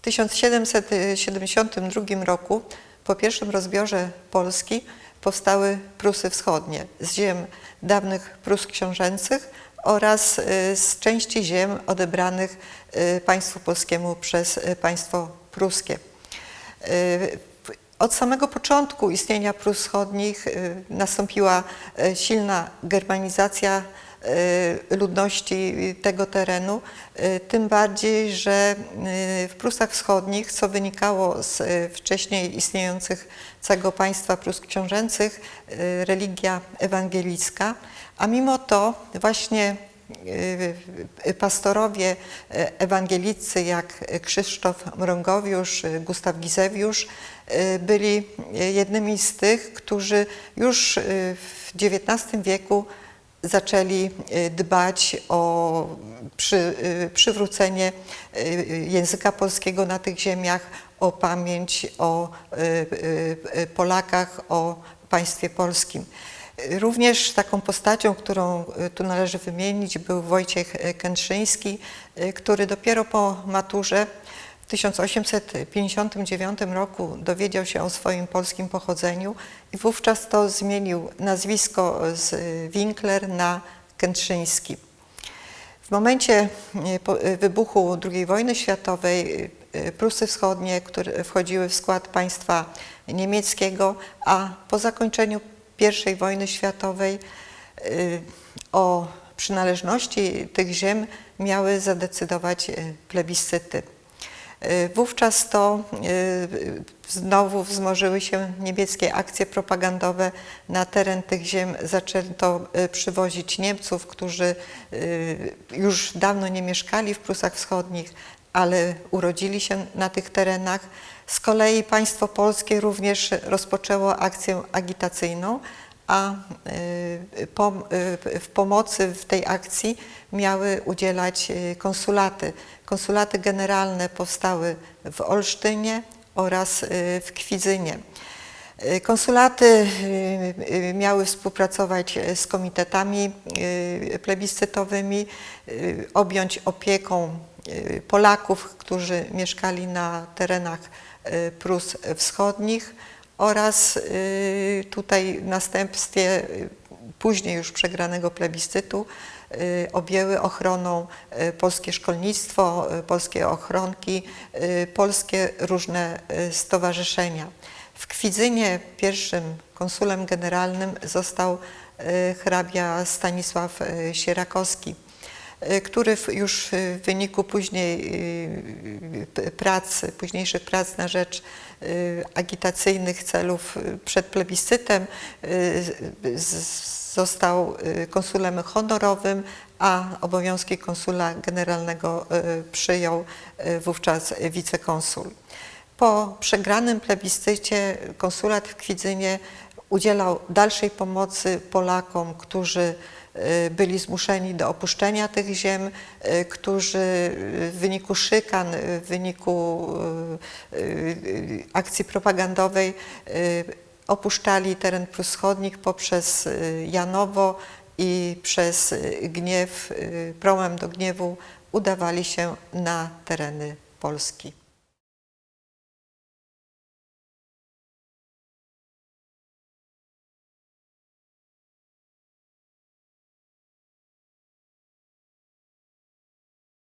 W 1772 roku po pierwszym rozbiorze Polski powstały Prusy Wschodnie z ziem dawnych Prus książęcych oraz y, z części ziem odebranych y, państwu polskiemu przez y, państwo pruskie. Od samego początku istnienia Prus Wschodnich y, nastąpiła y, silna germanizacja y, ludności tego terenu, tym bardziej, że w Prusach Wschodnich, co wynikało z wcześniej istniejących całego państwa Prus książęcych, religia ewangelicka, a mimo to właśnie pastorowie ewangelicy jak Krzysztof Mrągowiusz, Gustaw Gizewiusz y, byli jednymi z tych, którzy już y, w XIX wieku zaczęli y, dbać o przy, y, przywrócenie y, języka polskiego na tych ziemiach, o pamięć o y, y, y, Polakach, o państwie polskim. Również taką postacią, którą y, tu należy wymienić, był Wojciech y, Kętrzyński, y, który dopiero po maturze w 1859 roku dowiedział się o swoim polskim pochodzeniu i wówczas to zmienił nazwisko z Winkler na Kętrzyński. W momencie wybuchu II wojny światowej Prusy Wschodnie, które wchodziły w skład państwa niemieckiego, a po zakończeniu I wojny światowej y, o przynależności tych ziem miały zadecydować y, plebiscyty. Y, Wówczas to znowu wzmożyły się niemieckie akcje propagandowe. Na teren tych ziem zaczęto przywozić Niemców, którzy już dawno nie mieszkali w Prusach Wschodnich, ale urodzili się na tych terenach. Z kolei państwo polskie również rozpoczęło akcję agitacyjną, a y, y, w pomocy w tej akcji miały udzielać y, konsulaty. Konsulaty generalne powstały w Olsztynie oraz w Kwidzynie. Konsulaty miały współpracować z komitetami plebiscytowymi, objąć opieką Polaków, którzy mieszkali na terenach y, Prus Wschodnich oraz y, tutaj w następstwie y, później już przegranego plebiscytu y, objęły ochroną y, polskie szkolnictwo, y, polskie ochronki, y, polskie różne y, stowarzyszenia. W Kwidzynie pierwszym konsulem generalnym został y, hrabia Stanisław y, Sierakowski, y, który w- już w wyniku później y, prac, późniejszych prac na rzecz y, agitacyjnych celów y, przed plebiscytem y, został y, konsulem honorowym, a obowiązki konsula generalnego y, przyjął y, wówczas wicekonsul. Po przegranym plebiscycie konsulat w Kwidzynie udzielał dalszej pomocy Polakom, którzy y, byli zmuszeni do opuszczenia tych ziem, y, którzy w wyniku szykan, y, w wyniku y, y, akcji propagandowej y, opuszczali teren Prus Wschodnich poprzez y, Janowo i przez y, Gniew, y, promem do Gniewu udawali się na tereny Polski.